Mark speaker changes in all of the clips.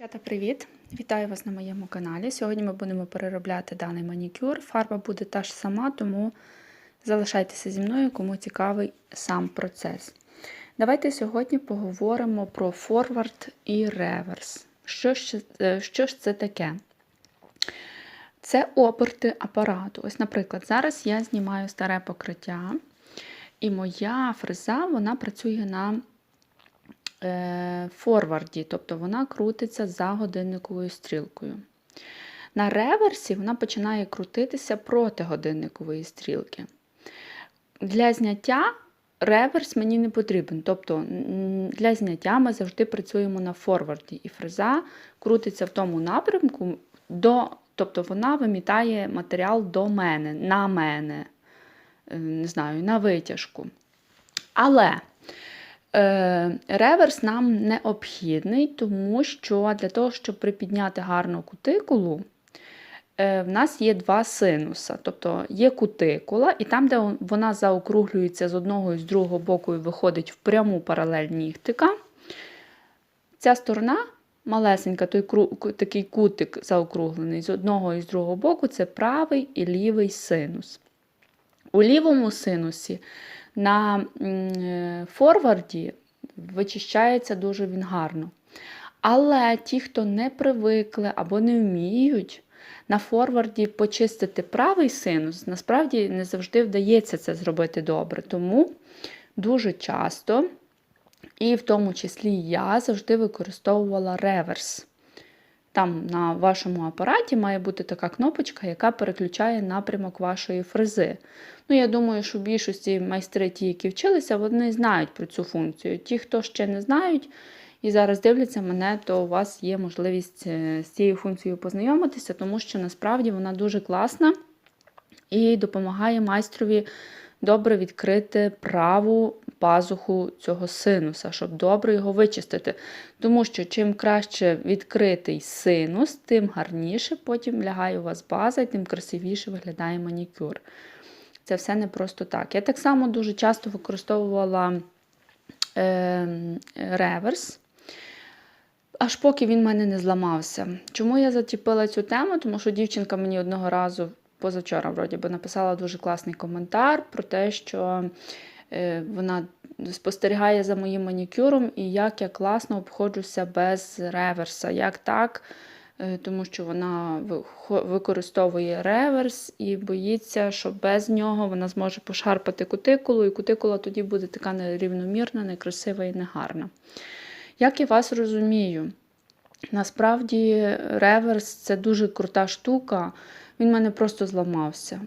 Speaker 1: Дівчата, привіт! Вітаю вас на моєму каналі. Сьогодні ми будемо переробляти даний манікюр. Фарба буде та ж сама, тому залишайтеся зі мною, кому цікавий сам процес. Давайте сьогодні поговоримо про форвард і реверс. Що ж, е, що ж це таке? Це оберти апарату. Ось, наприклад, зараз я знімаю старе покриття, і моя фреза вона працює на форварді, тобто вона крутиться за годинниковою стрілкою. На реверсі вона починає крутитися проти годинникової стрілки. Для зняття реверс мені не потрібен. Тобто для зняття ми завжди працюємо на форварді, і фреза крутиться в тому напрямку, до, тобто вона вимітає матеріал до мене, на мене, е, не знаю, на витяжку. Але Е, Реверс нам необхідний, тому що для того, щоб припідняти гарну кутикулу, е, в нас є два синуса. Тобто є кутикула, і там, де вона заокруглюється з одного і з другого боку і виходить в пряму паралель нігтика, ця сторона малесенька, той такий кутик заокруглений з одного і з другого боку це правий і лівий синус. У лівому синусі на форварді вичищається дуже він гарно. Але ті, хто не привикли або не вміють на форварді почистити правий синус, насправді не завжди вдається це зробити добре. Тому дуже часто, і в тому числі я завжди використовувала реверс. Там на вашому апараті має бути така кнопочка, яка переключає напрямок вашої фрези. Ну, я думаю, що більшості майстри, ті, які вчилися, вони знають про цю функцію. Ті, хто ще не знають і зараз дивляться мене, то у вас є можливість е, з цією функцією познайомитися, тому що насправді вона дуже класна і допомагає майстрові добре відкрити праву пазуху цього синуса, щоб добре його вичистити. Тому що чим краще відкритий синус, тим гарніше потім лягає у вас база, і тим красивіше виглядає манікюр. Це все не просто так. Я так само дуже часто використовувала е, реверс. Аж поки він в мене не зламався. Чому я зачепила цю тему? Тому що дівчинка мені одного разу позавчора вроді би написала дуже класний коментар про те, що вона спостерігає за моїм манікюром і як я класно обходжуся без реверса. Як так? Е, Тому що вона використовує реверс і боїться, що без нього вона зможе пошарпати кутикулу, і кутикула тоді буде така нерівномірна, некрасива і негарна. Як я вас розумію, насправді реверс це дуже крута штука. Він в мене просто зламався.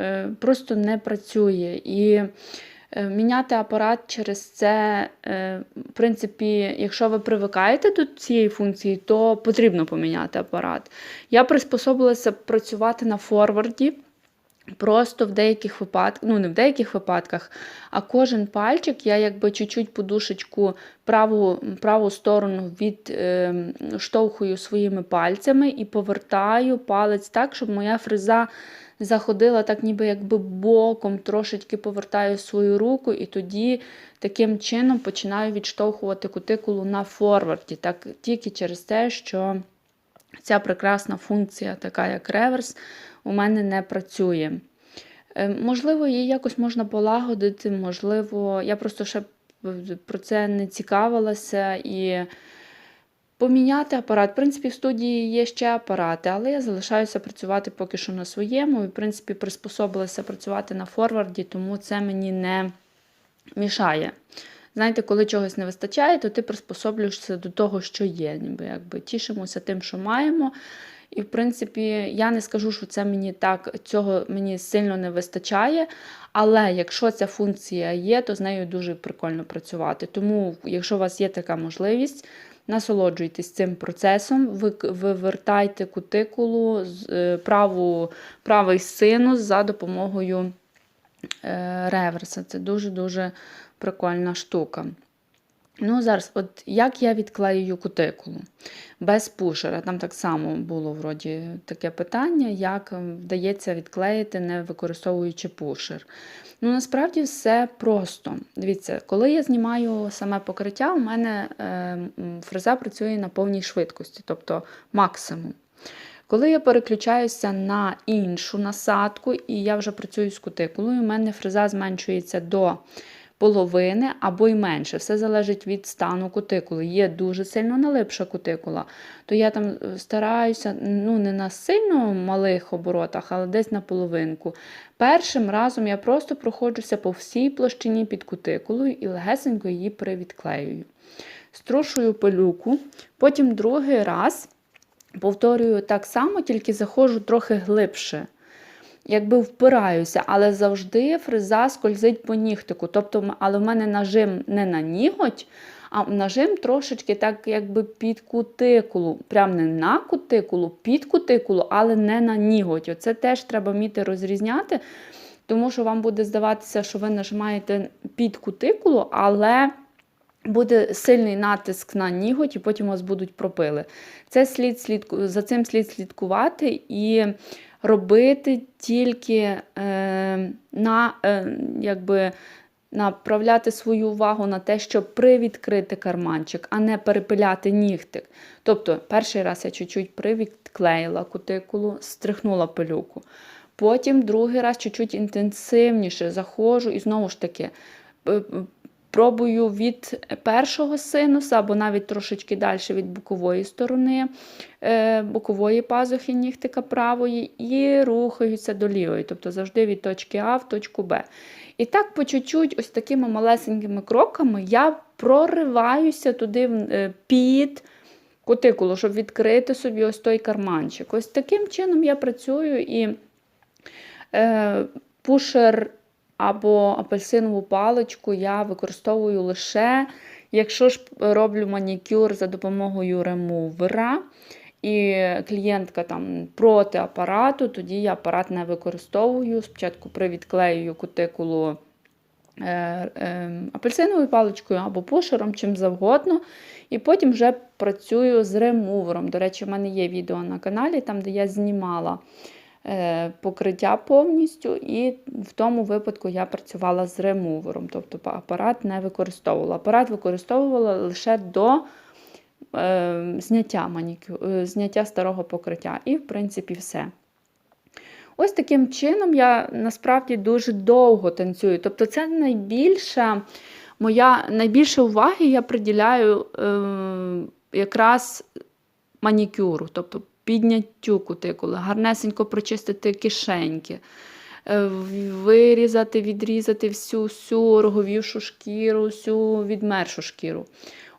Speaker 1: Е, Просто не працює. І е, міняти апарат через це, е, в принципі, якщо ви привикаєте до цієї функції, то потрібно поміняти апарат. Я приспособилася працювати на форварді. Просто в деяких випадках, ну не в деяких випадках, а кожен пальчик я якби чуть-чуть подушечку праву, праву сторону відштовхую е, своїми пальцями і повертаю палець так, щоб моя фреза заходила так, ніби якби боком, трошечки повертаю свою руку, і тоді таким чином починаю відштовхувати кутикулу на форварді. Так, тільки через те, що ця прекрасна функція, така як реверс, у мене не працює. Е, Можливо, її якось можна полагодити, можливо, я просто ще про це не цікавилася і поміняти апарат. В принципі, в студії є ще апарати, але я залишаюся працювати поки що на своєму. І, в принципі, приспособилася працювати на форварді, тому це мені не мішає. Знаєте, коли чогось не вистачає, то ти приспособлюєшся до того, що є. Ніби якби тішимося тим, що маємо. І, в принципі, я не скажу, що це мені так, цього мені сильно не вистачає. Але якщо ця функція є, то з нею дуже прикольно працювати. Тому, якщо у вас є така можливість, насолоджуйтесь цим процесом, ви- вивертайте кутикулу, е, праву, правий синус за допомогою е, реверса. Це дуже-дуже прикольна штука. Ну, зараз, от як я відклеюю кутикулу без пушера. Там так само було вроді таке питання, як ем, вдається відклеїти, не використовуючи пушер. Ну, насправді все просто. Дивіться, коли я знімаю саме покриття, у мене е, фреза працює на повній швидкості, тобто максимум. Коли я переключаюся на іншу насадку, і я вже працюю з кутикулою, у мене фреза зменшується до половини або й менше. Все залежить від стану кутикули. Є дуже сильно налипша кутикула, то я там е, стараюся ну, не на сильно малих оборотах, але десь на половинку. Першим разом я просто проходжуся по всій площині під кутикулою і легесенько її привідклеюю. Струшую пилюку, потім другий раз повторюю так само, тільки заходжу трохи глибше якби впираюся, але завжди фреза скользить по нігтику. Тобто, але в мене нажим не на ніготь, а нажим трошечки так якби під кутикулу. Прям не на кутикулу, під кутикулу, але не на ніготь. Оце теж треба вміти розрізняти, тому що вам буде здаватися, що ви нажимаєте під кутикулу, але. Буде сильний натиск на ніготь, і потім у вас будуть пропили. Це слід слідку... За цим слід слідкувати і робити тільки е, на, е, якби, направляти свою увагу на те, щоб привідкрити карманчик, а не перепиляти нігтик. Тобто, перший раз я чуть-чуть привідклеїла кутикулу, стрихнула пилюку. Потім другий раз чуть-чуть інтенсивніше заходжу і знову ж таки. Е, Пробую від першого синуса, або навіть трошечки далі від бокової сторони, е, бокової пазухи нігтика правої, і рухаюся до лівої, тобто завжди від точки А в точку Б. І так по чуть-чуть, ось такими малесенькими кроками я прориваюся туди е, під кутикулу, щоб відкрити собі ось той карманчик. Ось таким чином я працюю і е, пушер або апельсинову паличку я використовую лише, якщо ж роблю манікюр за допомогою ремувера, і клієнтка там проти апарату, тоді я апарат не використовую. Спочатку привідклеюю кутикулу е, е, апельсиновою паличкою або пушером, чим завгодно. І потім вже працюю з ремувером. До речі, в мене є відео на каналі, там, де я знімала покриття повністю, і в тому випадку я працювала з ремувером, тобто апарат не використовувала. Апарат використовувала лише до е, зняття, манікю... е, зняття старого покриття. І, в принципі, все. Ось таким чином я насправді дуже довго танцюю. Тобто, це найбільша моя найбільше уваги я приділяю е, якраз манікюру, тобто підняттю кутикули, гарнесенько прочистити кишеньки, е, вирізати, відрізати всю, всю роговівшу шкіру, всю відмершу шкіру.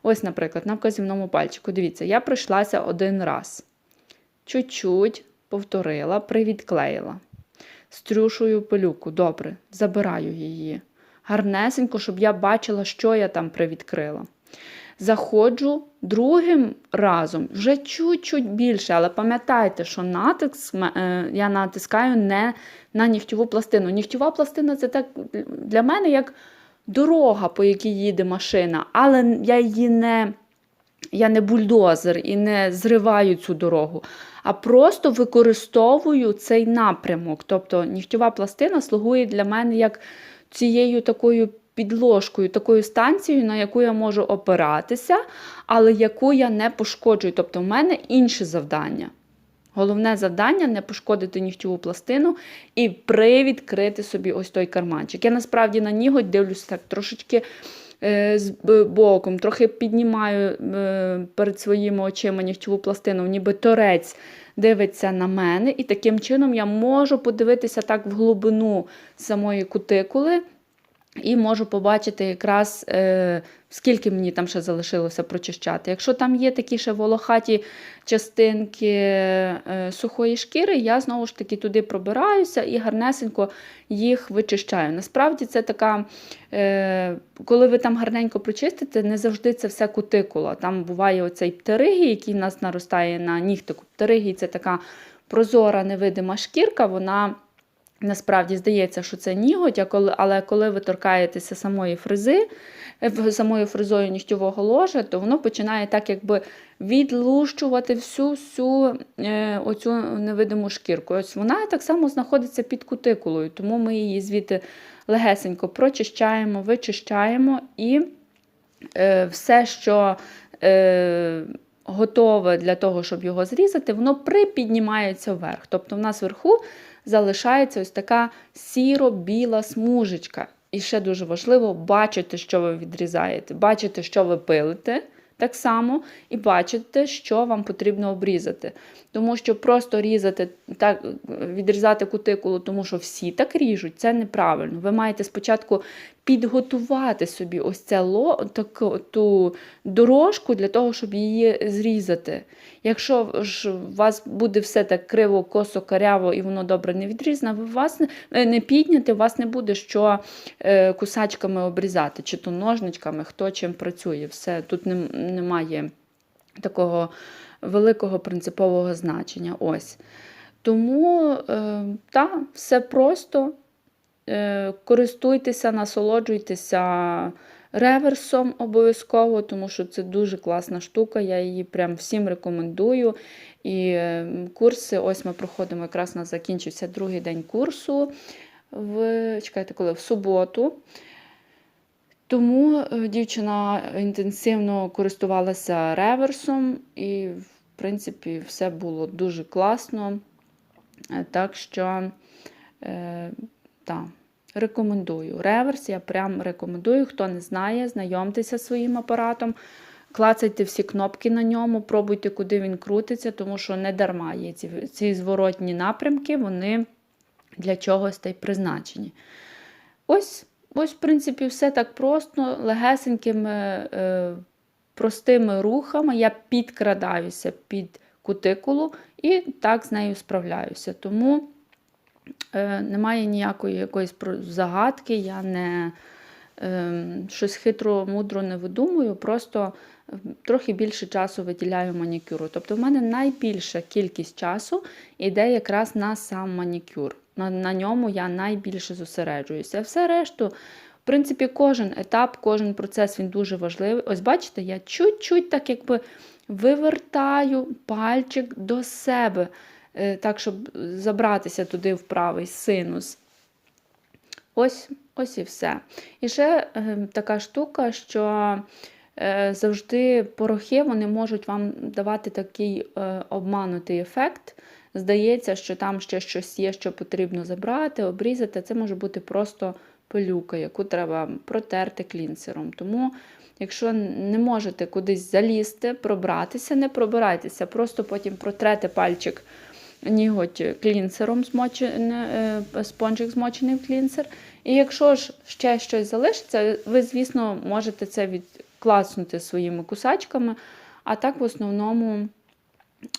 Speaker 1: Ось, наприклад, на вказівному пальчику. Дивіться, я пройшлася один раз. Чуть-чуть повторила, привідклеїла. Стрюшую пилюку, добре, забираю її. Гарнесенько, щоб я бачила, що я там привідкрила. Заходжу другим разом, вже чуть-чуть більше, але пам'ятайте, що натиск е, я натискаю не на нігтєву пластину. Нігтєва пластина це так для мене як дорога, по якій їде машина, але я її не я не бульдозер і не зриваю цю дорогу, а просто використовую цей напрямок. Тобто нігтєва пластина слугує для мене як цією такою підложкою, такою станцією, на яку я можу опиратися, але яку я не пошкоджую. Тобто в мене інше завдання. Головне завдання не пошкодити нігтєву пластину і привідкрити собі ось той карманчик. Я насправді на ніготь дивлюся так трошечки е, з боком, трохи піднімаю е, перед своїми очима нігтєву пластину, ніби торець дивиться на мене, і таким чином я можу подивитися так в глибину самої кутикули. І можу побачити якраз, е, скільки мені там ще залишилося прочищати. Якщо там є такі ще волохаті частинки е, сухої шкіри, я знову ж таки туди пробираюся і гарнесенько їх вичищаю. Насправді це така, е, коли ви там гарненько прочистите, не завжди це все кутикула. Там буває оцей птеригій, який у нас наростає на нігтику. Птеригій це така прозора невидима шкірка, вона Насправді здається, що це ніготь, але коли ви торкаєтеся самої фрези, е, самою фрезою нігтєвого ложа, то воно починає так якби відлущувати всю всю е, оцю невидиму шкірку. Ось вона так само знаходиться під кутикулою, тому ми її звідти легесенько прочищаємо, вичищаємо і е, все, що е, готове для того, щоб його зрізати, воно припіднімається вверх. Тобто в нас вверху залишається ось така сіро-біла смужечка. І ще дуже важливо бачити, що ви відрізаєте, бачити, що ви пилите. Так само і бачите, що вам потрібно обрізати. Тому що просто різати, так, відрізати кутикулу, тому що всі так ріжуть, це неправильно. Ви маєте спочатку підготувати собі ось це таку, ту дорожку для того, щоб її зрізати. Якщо ж у вас буде все так криво, косо, каряво і воно добре не відрізано, ви вас не, е, не підняти, у вас не буде що е, кусачками обрізати, чи то ножничками, хто чим працює. Все, тут нем- немає такого великого принципового значення. Ось. Тому е, та, все просто. Е, користуйтеся, насолоджуйтеся реверсом обов'язково, тому що це дуже класна штука. Я її прям всім рекомендую. І е, курси, ось ми проходимо, якраз у нас закінчився другий день курсу в, чекайте, коли, в суботу. Тому е, дівчина інтенсивно користувалася реверсом, і, в принципі, все було дуже класно. Так що, е, так, рекомендую. Реверс я прям рекомендую. Хто не знає, знайомтеся зі своїм апаратом. Клацайте всі кнопки на ньому, пробуйте, куди він крутиться, тому що не дарма є ці, ці зворотні напрямки, вони для чогось та й призначені. Ось, ось, в принципі, все так просто, легесенькими, е, простими рухами я підкрадаюся під кутикулу і так з нею справляюся. Тому е, немає ніякої якоїсь загадки, я не е, щось хитро, мудро не видумую, просто е, трохи більше часу виділяю манікюру. Тобто в мене найбільша кількість часу йде якраз на сам манікюр. На, на ньому я найбільше зосереджуюся. Все решту, в принципі, кожен етап, кожен процес він дуже важливий. Ось бачите, я чуть-чуть так якби вивертаю пальчик до себе, так, щоб забратися туди в правий синус. Ось, ось і все. І ще е, така штука, що е, завжди порохи вони можуть вам давати такий е, обманутий ефект. Здається, що там ще щось є, що потрібно забрати, обрізати. Це може бути просто пилюка, яку треба протерти клінсером. Тому, якщо не можете кудись залізти, пробратися, не пробирайтеся, просто потім протрете пальчик ніготь клінсером, змочене, е, спонжик змочений в клінсер. І якщо ж ще щось залишиться, ви, звісно, можете це відкласнути своїми кусачками, а так в основному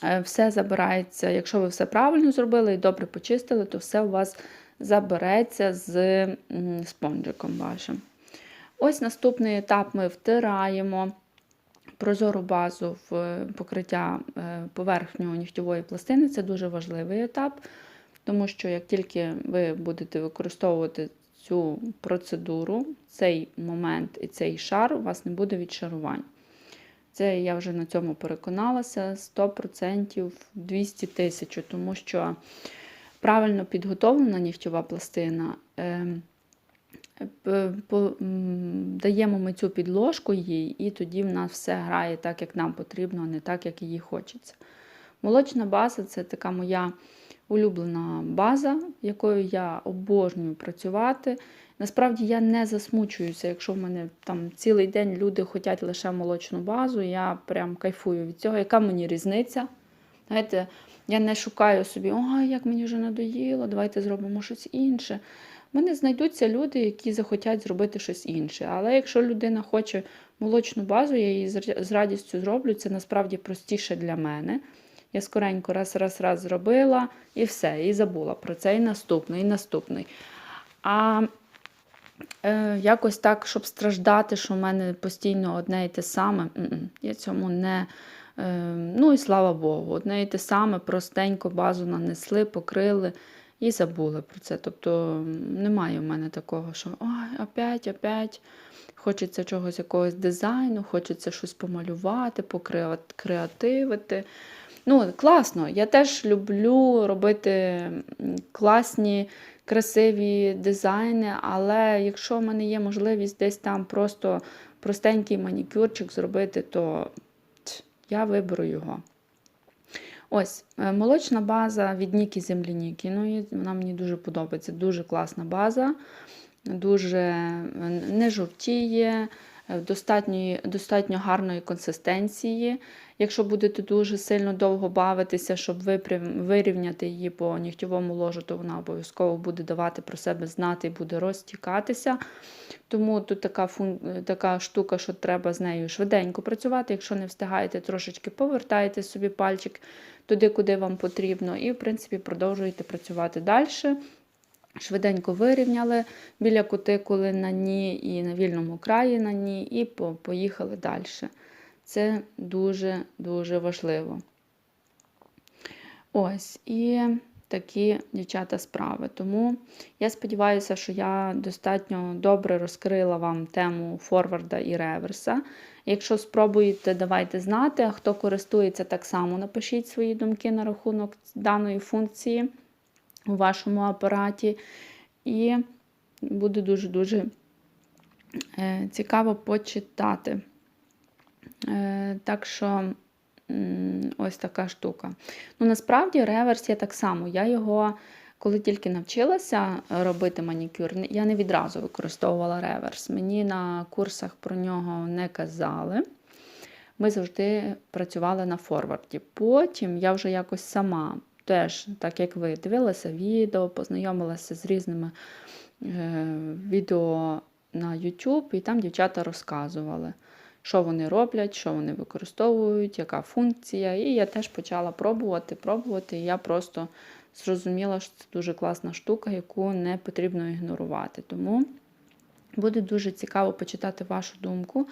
Speaker 1: е, все забирається. Якщо ви все правильно зробили і добре почистили, то все у вас забереться з спонжиком вашим. Ось наступний етап ми втираємо прозору базу в покриття е, поверхнього нігтєвої пластини. Це дуже важливий етап, тому що як тільки ви будете використовувати цю процедуру, цей момент і цей шар, у вас не буде відшарувань. Це я вже на цьому переконалася 100%, 200 тисяч, тому що правильно підготовлена нігтєва пластина. Даємо ми цю підложку їй, і тоді в нас все грає так, як нам потрібно, а не так, як їй хочеться. Молочна база це така моя улюблена база, якою я обожнюю працювати. Насправді я не засмучуюся, якщо в мене там цілий день люди хочуть лише молочну базу, я прям кайфую від цього. Яка мені різниця? Знаєте, я не шукаю собі, ой, як мені вже надоїло, давайте зробимо щось інше. У мене знайдуться люди, які захотять зробити щось інше. Але якщо людина хоче молочну базу, я її з- радістю зроблю. Це насправді простіше для мене. Я скоренько раз, раз, раз зробила і все, і забула про це, і наступний, і наступний. А е, якось так, щоб страждати, що в мене постійно одне і те саме, я цьому не. Е, ну і слава Богу, одне і те саме, простенько базу нанесли, покрили і забули про це. Тобто немає в мене такого, що ой, опять, опять. Хочеться чогось якогось дизайну, хочеться щось помалювати, покреативити. Ну, класно. Я теж люблю робити класні, красиві дизайни, але якщо в мене є можливість десь там просто простенький манікюрчик зробити, то я виберу його. Ось, е, молочна база від Нікі Земляніки. Ну, і вона мені дуже подобається. Дуже класна база, дуже е, не жовтіє, достатньо, достатньо гарної консистенції. Якщо будете дуже сильно довго бавитися, щоб вирівняти її по нігтєвому ложу, то вона обов'язково буде давати про себе знати і буде розтікатися. Тому тут така, фун... така штука, що треба з нею швиденько працювати. Якщо не встигаєте, трошечки повертаєте собі пальчик туди, куди вам потрібно, і, в принципі, продовжуєте працювати далі. Швиденько вирівняли біля кутикули на ній і на вільному краї на ній, і поїхали далі. Це дуже-дуже важливо. Ось, і такі дівчата справи. Тому я сподіваюся, що я достатньо добре розкрила вам тему форварда і реверса. Якщо спробуєте, давайте знати. Хто користується так само, напишіть свої думки на рахунок даної функції у вашому апараті. І буде дуже-дуже е, цікаво почитати. Е, Так що ось така штука. Ну, насправді, реверс є так само. Я його, коли тільки навчилася робити манікюр, я не відразу використовувала реверс. Мені на курсах про нього не казали. Ми завжди працювали на форварді. Потім я вже якось сама, теж, так як ви, дивилася відео, познайомилася з різними е, відео на YouTube, і там дівчата розказували, що вони роблять, що вони використовують, яка функція. І я теж почала пробувати, пробувати. І я просто зрозуміла, що це дуже класна штука, яку не потрібно ігнорувати. Тому буде дуже цікаво почитати вашу думку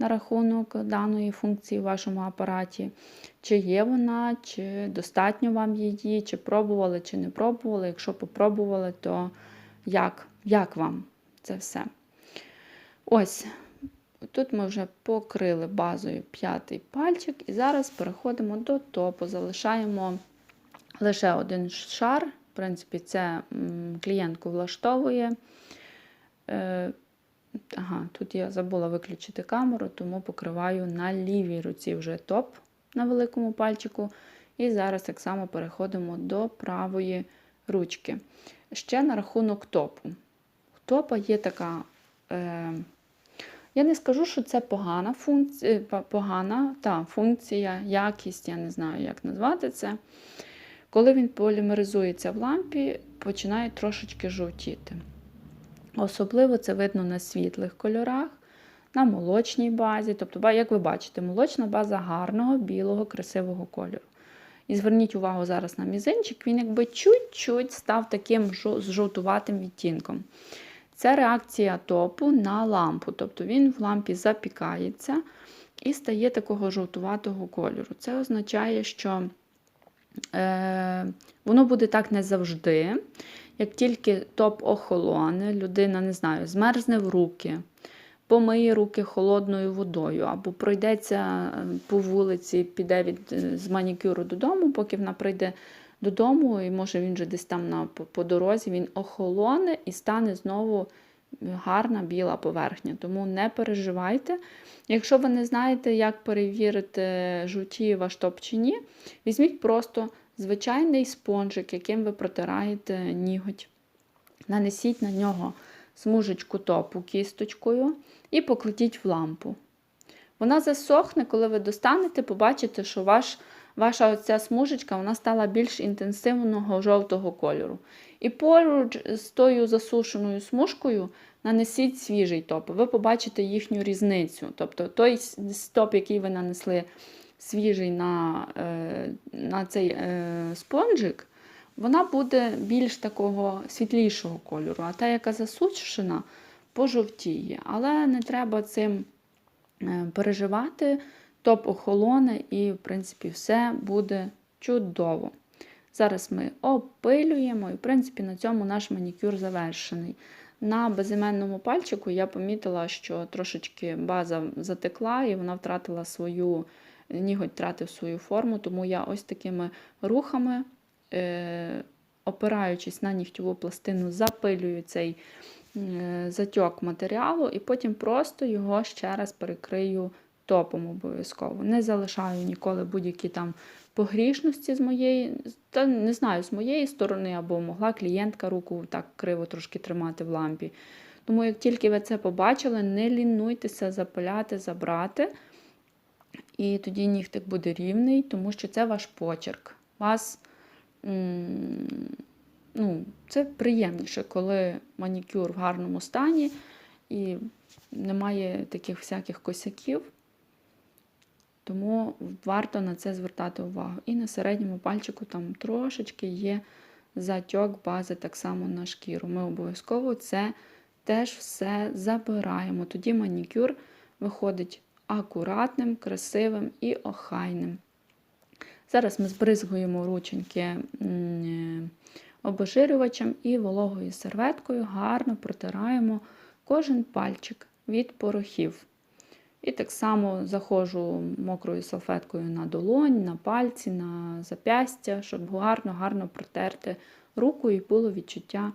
Speaker 1: на рахунок даної функції в вашому апараті. Чи є вона, чи достатньо вам її, чи пробували, чи не пробували. Якщо попробували, то як, як вам це все? Ось, тут ми вже покрили базою п'ятий пальчик, і зараз переходимо до топу. Залишаємо лише один шар. В принципі, це клієнтку влаштовує. Е, Ага, тут я забула виключити камеру, тому покриваю на лівій руці вже топ на великому пальчику. І зараз так само переходимо до правої ручки. Ще на рахунок топу. У топа є така. Е, я не скажу, що це погана функція, погана та, функція, якість, я не знаю, як назвати це. Коли він полімеризується в лампі, починає трошечки жовтіти. Особливо це видно на світлих кольорах, на молочній базі. Тобто, як ви бачите, молочна база гарного, білого, красивого кольору. І зверніть увагу зараз на мізинчик, він якби чуть-чуть став таким з жовтуватим відтінком. Це реакція топу на лампу. Тобто він в лампі запікається і стає такого жовтуватого кольору. Це означає, що е, воно буде так не завжди. Як тільки топ охолоне, людина, не знаю, змерзне в руки, помиє руки холодною водою, або пройдеться е, по вулиці, піде від, е, з манікюру додому, поки вона прийде додому, і може він вже десь там на, по, дорозі він охолоне і стане знову гарна біла поверхня. Тому не переживайте. Якщо ви не знаєте, як перевірити, жовтіє ваш топ чи ні, візьміть просто звичайний спонжик, яким ви протираєте ніготь. Нанесіть на нього смужечку топу кісточкою і покладіть в лампу. Вона засохне, коли ви достанете, побачите, що ваш, ваша оця смужечка вона стала більш інтенсивного жовтого кольору. І поруч з тою засушеною смужкою нанесіть свіжий топ. Ви побачите їхню різницю. Тобто той топ, який ви нанесли свіжий на, е, на цей е, спонжик, вона буде більш такого світлішого кольору, а та, яка засушена, пожовтіє. Але не треба цим е, переживати, топ охолоне і, в принципі, все буде чудово. Зараз ми опилюємо, і, в принципі, на цьому наш манікюр завершений. На безіменному пальчику я помітила, що трошечки база затекла і вона втратила свою, ніготь втратив свою форму, тому я ось такими рухами, е, опираючись на нігтєву пластину, запилюю цей е, затьок матеріалу, і потім просто його ще раз перекрию топом обов'язково. Не залишаю ніколи будь-які там погрішності з моєї, та не знаю, з моєї сторони, або могла клієнтка руку так криво трошки тримати в лампі. Тому, як тільки ви це побачили, не лінуйтеся запиляти, забрати. І тоді нігтик буде рівний, тому що це ваш почерк. Вас, ну, це приємніше, коли манікюр в гарному стані і немає таких всяких косяків. Тому варто на це звертати увагу. І на середньому пальчику там трошечки є затьок бази так само на шкіру. Ми обов'язково це теж все забираємо. Тоді манікюр виходить акуратним, красивим і охайним. Зараз ми збризгуємо рученьки е, і вологою серветкою гарно протираємо кожен пальчик від порохів. І так само заходжу мокрою салфеткою на долонь, на пальці, на запястя, щоб гарно-гарно протерти руку і було відчуття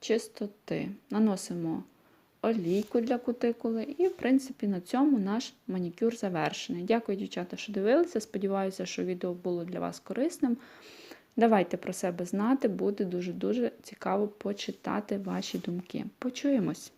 Speaker 1: чистоти. Наносимо олійку для кутикули, і, в принципі, на цьому наш манікюр завершений. Дякую, дівчата, що дивилися. Сподіваюся, що відео було для вас корисним. Давайте про себе знати, буде дуже-дуже цікаво почитати ваші думки. Почуємось!